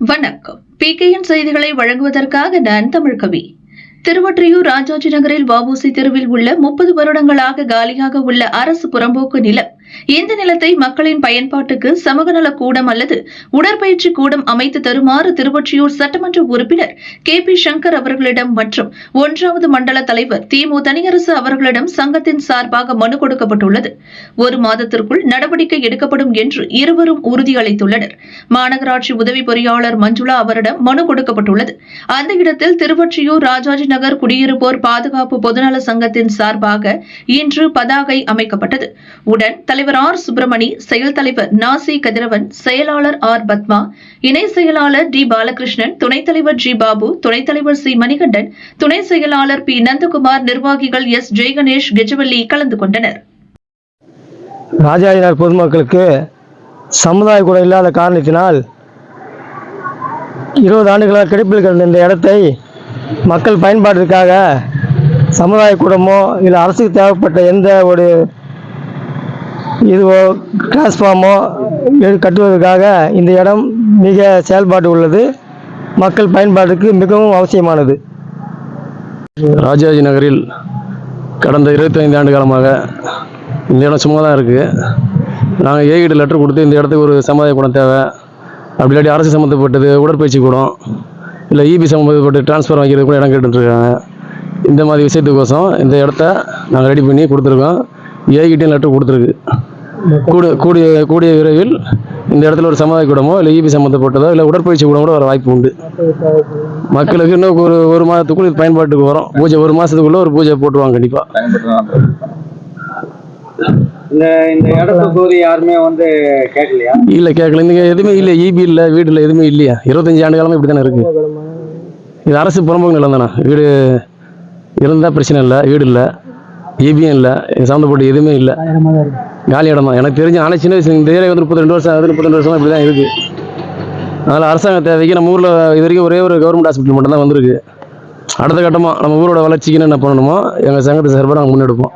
வணக்கம். B PKN செய்திகளை வழங்குவதற்காக நான் தமிழ்கவி திருவொற்றியூர் ராஜாஜி நகரில் வாபூசி தெருவில் உள்ள முப்பது வருடங்களாக காலியாக உள்ள அரசு புறம்போக்கு நிலம் இந்த நிலத்தை மக்களின் பயன்பாட்டுக்கு சமூக நல கூடம் அல்லது உடற்பயிற்சி கூடம் அமைத்து தருமாறு திருவொற்றியூர் சட்டமன்ற உறுப்பினர் கே பி சங்கர் அவர்களிடம் மற்றும் ஒன்றாவது மண்டல தலைவர் திமு தனியரசு அவர்களிடம் சங்கத்தின் சார்பாக மனு கொடுக்கப்பட்டுள்ளது. ஒரு மாதத்திற்குள் நடவடிக்கை எடுக்கப்படும் என்று இருவரும் உறுதியளித்துள்ளனர். மாநகராட்சி உதவி பொறியாளர் மஞ்சுளா அவரிடம் மனு கொடுக்கப்பட்டுள்ளது. அந்த இடத்தில் திருவொற்றியூர் ராஜாஜி நகர் குடியிருப்போர் பாதுகாப்பு பொதுநல சங்கத்தின் சார்பாக இன்று பதாகை அமைக்கப்பட்டது. உடன் தலைவர் ஆர் சுப்பிரமணி செயல் தலைவர் நாசி கதிரவன் செயலாளர் ஆர் பத்மா இணை செயலாளர் டி பாலகிருஷ்ணன் துணைத் தலைவர் ஜி பாபு துணைத் தலைவர் சி மணிகண்டன் துணை செயலாளர் பி நந்தகுமார் நிர்வாகிகள் எஸ் ஜெயகணேஷ் கெஜவல்லி கலந்து கொண்டனர். ராஜாஜினார் பொதுமக்களுக்கு சமுதாய கூட இல்லாத காரணத்தினால் இருபது ஆண்டுகளாக கிடைப்பில் கிடந்த இந்த இடத்தை மக்கள் பயன்பாட்டிற்காக சமுதாய கூடமோ இல்லை அரசுக்கு தேவைப்பட்ட எந்த ஒரு இதுவோ டிரான்ஸ்ஃபார்மோ கட்டுவதற்காக இந்த இடம் மிக செயல்பாடு உள்ளது. மக்கள் பயன்பாட்டுக்கு மிகவும் அவசியமானது. ராஜாஜி நகரில் கடந்த 25 ஆண்டு காலமாக இந்த இடம் சும்மா தான் இருக்குது நாங்கள் ஏகிட்ட லெட்டர் கொடுத்து இந்த இடத்துக்கு ஒரு சமுதாய கூடம் தேவை. அப்படி இல்லாட்டி அரசு சம்மந்தப்பட்டது உடற்பயிற்சி கூடம் இல்லை இபி சம்மந்தப்பட்ட டிரான்ஸ்ஃபர் வைக்கிறது கூட இடம் கேட்டுருக்காங்க இந்த மாதிரி விஷயத்துக்கோசம் இந்த இடத்த நாங்கள் ரெடி பண்ணி கொடுத்துருக்கோம். ஏகிட்டையும் லெட்டர் கொடுத்துருக்கு. கூடிய கூடிய கூடிய விரைவில் இந்த இடத்துல ஒரு சமுதாய கூடமோ இல்லை இபி சம்மந்தப்பட்டதோ இல்லை உடற்பயிற்சி கூடம் கூட வர வாய்ப்பு உண்டு. மக்களுக்கு இன்னும் ஒரு ஒரு மாதத்துக்குள்ள இது பயன்பாட்டுக்கு வரும். பூஜை ஒரு மாதத்துக்குள்ள ஒரு பூஜை போட்டுருவாங்க கண்டிப்பாக இந்த யாருமே வந்து கேட்கலையா? இல்லை கேட்கல. இங்கே எதுவுமே இல்லை. இபி இல்லை வீடு இல்லை எதுவுமே இல்லையா? இருபத்தஞ்சி ஆண்டு காலமாக இப்படி தானே இருக்குது இது அரசு புறம்போக்கு நிலம் தானே? வீடு இருந்தால் பிரச்சனை இல்லை வீடு இல்லை. இபியும் இல்லை இது சம்மந்தப்பட்ட எதுவுமே இல்லை. காலி இடம் தான். எனக்கு தெரிஞ்சு ஆனால் சின்ன வயசு இந்த ஏரியா வந்து முப்பத்தி ரெண்டு வருஷம் ஆகுது முப்பத்தி ரெண்டு வருஷமா இப்படி தான் இருக்குது அதனால் அரசாங்க தேவைக்கு நம்ம ஊரில் இது வரைக்கும் ஒரே ஒரு கவர்மெண்ட் ஹாஸ்பிட்டல் மட்டும் தான் வந்திருக்கு. அடுத்த கட்டமாக நம்ம ஊரோட வளர்ச்சிக்கு என்ன பண்ணணுமோ எங்கள் சங்கத்து சார்பாக நாங்கள் முன்னெடுப்போம்.